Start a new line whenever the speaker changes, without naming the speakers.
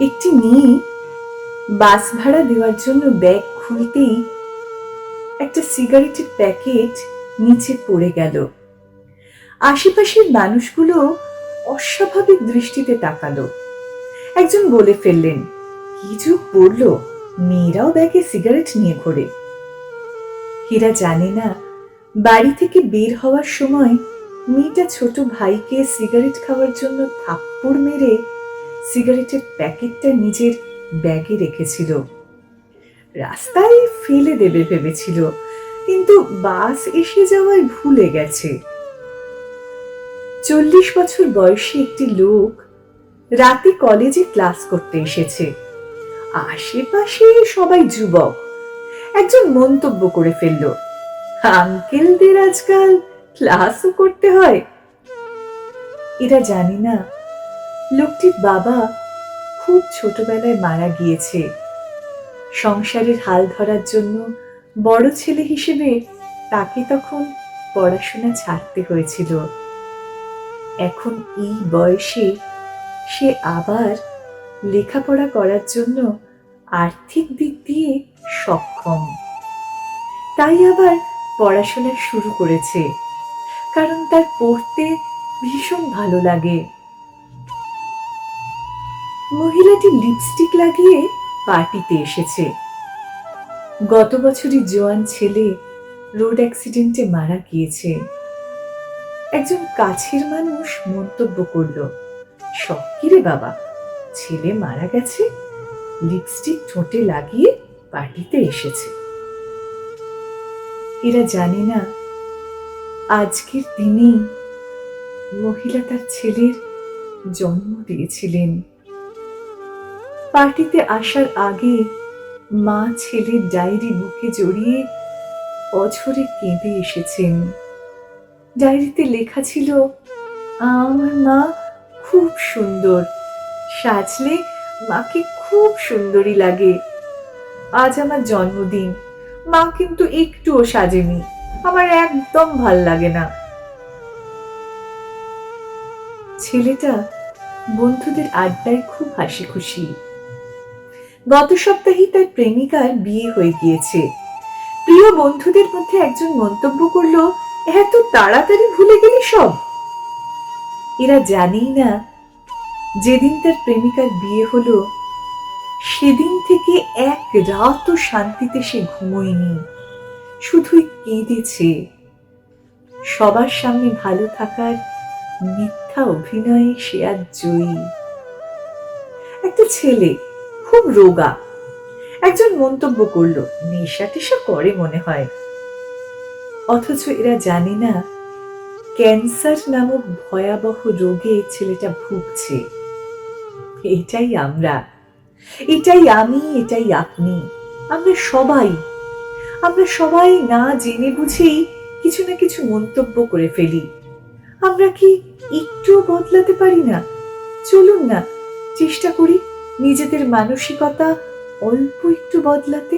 একটি মেয়ে বাস ভাড়া দেওয়ার জন্য ব্যাগ খুলতেই একটা সিগারেটের প্যাকেট নিচে পড়ে গেল। আশেপাশের মানুষগুলো অস্বাভাবিক দৃষ্টিতে তাকালো। একজন বলে ফেললেন, কি যুগ পড়ল, মেয়েরাও ব্যাগে সিগারেট নিয়ে ঘোরে। হীরা জানে না, বাড়ি থেকে বের হওয়ার সময় মেয়েটা ছোট ভাইকে সিগারেট খাওয়ার জন্য থাপ্পড় মেরে সিগারেটের প্যাকেটটা নিজের ব্যাগে রেখেছিল। রাস্তায় ফেলে দেবে ভেবেছিল, কিন্তু বাস এসে যাওয়ায় ভুলে গেছে। চল্লিশ বছর বয়সী একটি লোক রাতে কলেজে ক্লাস করতে এসেছে। আশেপাশে সবাই যুবক, একজন মন্তব্য করে ফেলল, আঙ্কেলদের আজকাল ক্লাসও করতে হয়। এরা জানে না লোকটির বাবা খুব ছোটবেলায় মারা গিয়েছে। সংসারের হাল ধরার জন্য বড় ছেলে হিসেবে তাকে তখন পড়াশোনা ছাড়তে হয়েছিল। এখন এই বয়সে সে আবার লেখাপড়া করার জন্য আর্থিক দিক দিয়ে সক্ষম। তাই আবার পড়াশোনা শুরু করেছে, কারণ তার পড়তে ভীষণ ভালো লাগে। মহিলাটি লিপস্টিক লাগিয়ে পার্টিতে এসেছে। গত বছরই জোয়ান ছেলে রোড অ্যাক্সিডেন্টে মারা গিয়েছে। একজন কাছের মানুষ মন্তব্য করল শক্কিরে বাবা? ছেলে মারা গেছে লিপস্টিক ঠোঁটে লাগিয়ে পার্টিতে এসেছে। এরা জানে না, আজকের দিনেই মহিলা তার ছেলের জন্ম দিয়েছিলেন। পার্টিতে আসার আগে মা ছেলের ডায়েরি বুকে জড়িয়ে অঝরে কেঁদে এসেছেন। ডায়েরিতে লেখা ছিল, আমার মা খুব সুন্দর। সাজলে মাকে খুব সুন্দরী লাগে। আজ আমার জন্মদিন। মা কিন্তু একটুও সাজেনি। আমার একদম ভালো লাগে না। ছেলেটা বন্ধুদের আড্ডায় খুব হাসি খুশি গত সপ্তাহেই তার প্রেমিকার বিয়ে হয়ে গিয়েছে। প্রিয় বন্ধুদের মধ্যে একজন মন্তব্য করল, এত তাড়াতাড়ি ভুলে গেলি সব? এরা জানেই না যেদিন তার প্রেমিকার বিয়ে হলো, সেদিন থেকে এক রাতও শান্তিতে সে ঘুমোয়নি, শুধুই কেঁদেছে। সবার সামনে ভালো থাকার মিথ্যা অভিনয়ে সে আর জয়ী। একটা ছেলে খুব রোগা। একজন মন্তব্য করল, নেশা টেশা করে মনে হয়। অথচ এরা জানে না, ক্যান্সার নামক ভয়াবহ রোগে ছেলেটা ভুগছে। এটাই আমরা। এটাই আমি, এটাই আপনি। আমরা সবাই। আমরা সবাই না জেনে বুঝেই কিছু না কিছু মন্তব্য করে ফেলি। আমরা কি একটুও বদলাতে পারি না? চলুন না, চেষ্টা করি নিজেদের মানসিকতা অল্প একটু বদলাতে